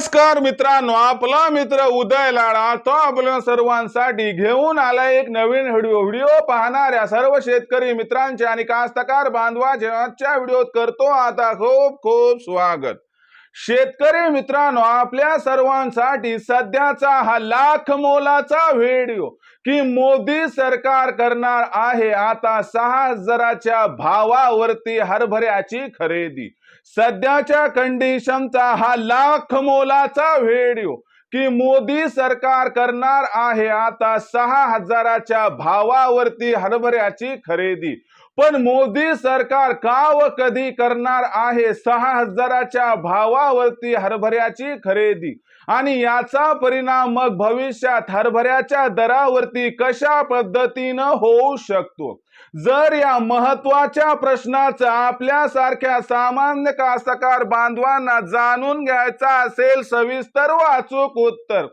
नमस्कार मित्रांनो आपला मित्र उदय लाडा तो आपल्या सर्वांसाठी घेऊन आला एक नवीन व्हिडिओ. व्हिडिओ पाहणाऱ्या सर्व शेतकरी मित्रांचे आणि कास्तकार बांधवाचे आजच्या व्हिडिओत करतो आता खूप खूप स्वागत. शेतकरी मित्रांनो आपल्या सर्वांसाठी सध्याचा हा लाख मोलाचा व्हिडिओ की मोदी सरकार करणार आहे आता सहा हजाराच्या भावावरती हरभऱ्याची खरेदी. सध्याच्या कंडिशनचा हा लाख मोलाचा व्हिडिओ की मोदी सरकार करणार आहे आता सहा हजाराच्या भावावरती हरभऱ्याची खरेदी. पण मोदी सरकार का व कधी करणार आहे सहा हजाराच्या भावावरती हरभऱ्याची खरेदी? आणि याचा परिणाम मग भविष्यात हरभऱ्याच्या दरावरती कशा पद्धतीनं होऊ शकतो? जर या महत्त्वाच्या प्रश्नाचं आपल्यासारख्या सामान्य कास्तकार बांधवांना जाणून घ्यायचा असेल सविस्तर व अचूक उत्तर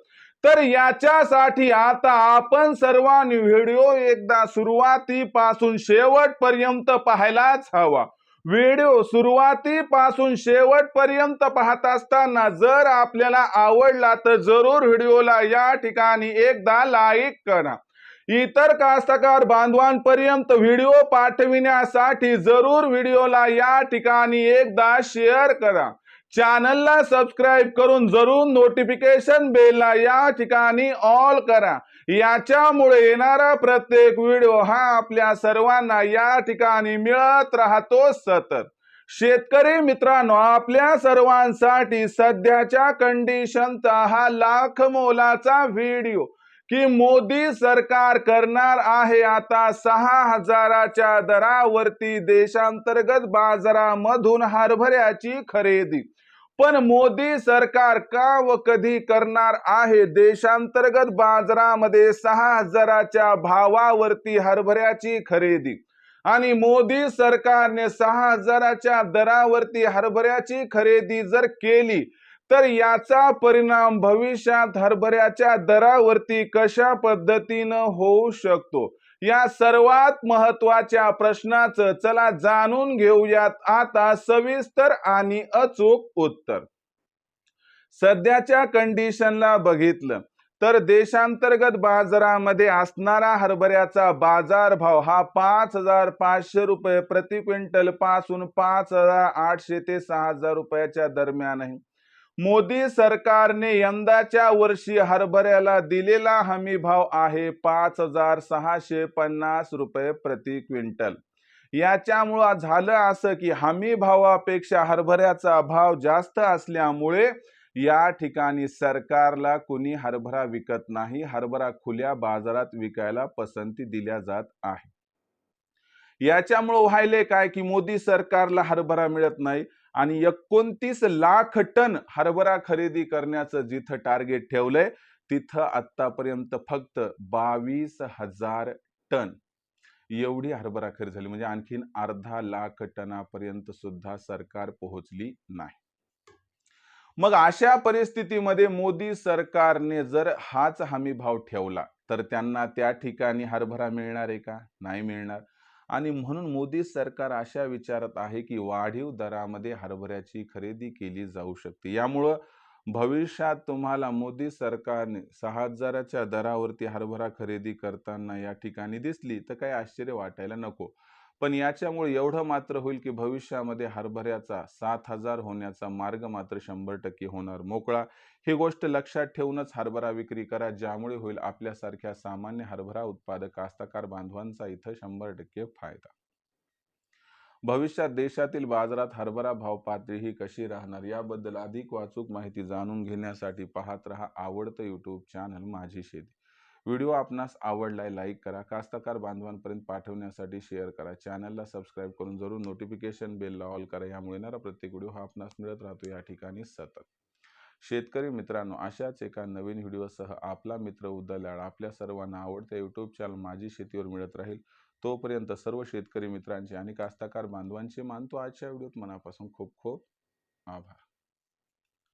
तर याच्यासाठी आता आपण सर्वांनी व्हिडिओ एकदा सुरुवातीपासून शेवटपर्यंत पाहायलाच हवा. व्हिडिओ सुरुवातीपासून शेवटपर्यंत पाहत असताना जर आपल्याला आवडला तर जरूर व्हिडिओला या ठिकाणी एकदा लाईक करा. इतर कास्तकार बांधवांपर्यंत व्हिडिओ पाठविण्यासाठी जरूर व्हिडिओला या ठिकाणी एकदा शेअर करा. चॅनलला सबस्क्राईब करून जरूर नोटिफिकेशन बेलला या ठिकाणी ऑल करा. याच्यामुळे येणारा प्रत्येक व्हिडिओ हा आपल्या सर्वांना या ठिकाणी मिळत राहतो सतत. शेतकरी मित्रांनो आपल्या सर्वांसाठी सध्याच्या कंडिशनचा हा लाख मोलाचा व्हिडिओ की मोदी सरकार करणार आहे आता सहा हजाराच्या दरावरती देशांतर्गत बाजारामधून हरभऱ्याची खरेदी. पण मोदी सरकार का व कधी करणार आहे? देशांतर्गत बाजारामध्ये सहा हजाराच्या भावावरती हरभऱ्याची खरेदी. आणि मोदी सरकारने सहा हजाराच्या दरावरती हरभऱ्याची खरेदी जर केली तर याचा परिणाम भविष्यात हरभऱ्याच्या दरावरती कशा पद्धतीनं होऊ शकतो? या सर्वात महत्त्वाच्या प्रश्नाचं चला जाणून घेऊयात. आता सविस्तर आणि अचूक उत्तर. सध्याच्या कंडिशनला बघितलं तर देशांतर्गत बाजारामध्ये असणारा हरभऱ्याचा बाजारभाव हा पाच हजार पाचशे रुपये प्रति क्विंटलपासून पाच हजार आठशे ते सहा हजार रुपयाच्या दरम्यान आहे. मोदी सरकारने यंदाच्या वर्षी हरभऱ्याला दिलेला हमी भाव आहे पाच हजार सहाशे पन्नास रुपये प्रति क्विंटल. याच्यामुळं झालं असं की हमी भावापेक्षा हरभऱ्याचा भाव जास्त असल्यामुळे या ठिकाणी सरकारला कुणी हरभरा विकत नाही हरभरा खुल्या बाजारात विकायला पसंती दिल्या जात आहे. याच्यामुळं व्हायले काय की मोदी सरकारला हरभरा मिळत नाही आणि एकोणतीस लाख टन हरभरा खरेदी करण्याचं जिथं टार्गेट ठेवलंय तिथं आतापर्यंत फक्त बावीस हजार टन एवढी हरभरा खरेदी झाली. म्हणजे आणखीन अर्धा लाख टनापर्यंत सुद्धा सरकार पोहोचली नाही. मग अशा परिस्थितीमध्ये मोदी सरकारने जर हाच हमी भाव ठेवला तर त्यांना त्या ठिकाणी हरभरा मिळणार आहे का? नाही मिळणार. आणि म्हणून मोदी सरकार अशा विचारत आहे की वाढीव दरामध्ये हरभऱ्याची खरेदी केली जाऊ शकते. यामुळं भविष्यात तुम्हाला मोदी सरकारने सहा हजाराच्या दरावरती हरभरा खरेदी करताना या ठिकाणी दिसली तर काही आश्चर्य वाटायला नको. पण याच्यामुळे एवढं मात्र होईल की भविष्यामध्ये हरभऱ्याचा सात हजार होण्याचा मार्ग मात्र शंभर टक्के होणार मोकळा. ही गोष्ट लक्षात ठेवूनच हरभरा विक्री करा ज्यामुळे होईल आपल्यासारख्या सामान्य हरभरा उत्पादक कास्तकार बांधवांचा इथं शंभर टक्के फायदा. भविष्यात देशातील बाजारात हरभरा भाव पातळी ही कशी राहणार याबद्दल अधिक वाचूक माहिती जाणून घेण्यासाठी पाहत रहा आवडतं यूट्यूब चॅनल माझी शेती. व्हिडिओ आपणास आवडलाय लाईक करा कास्तकार बांधवांपर्यंत पाठवण्यासाठी शेअर करा. चॅनलला सबस्क्राईब करून जरूर नोटिफिकेशन बेलला ऑल करा. यामुळे येणारा प्रत्येक व्हिडिओ हा आपणास मिळत राहतो. या ठिकाणी सतत. शेतकरी मित्रांनो अशाच एका नवीन व्हिडिओसह आपला मित्र उदलाळ आपल्या सर्वांना आवडत्या यूट्यूब चॅनल माझी शेतीवर मिळत राहील. तोपर्यंत सर्व शेतकरी मित्रांचे आणि कास्तकार बांधवांचे मानतो. आजच्या व्हिडिओत मनापासून खूप खूप आभार.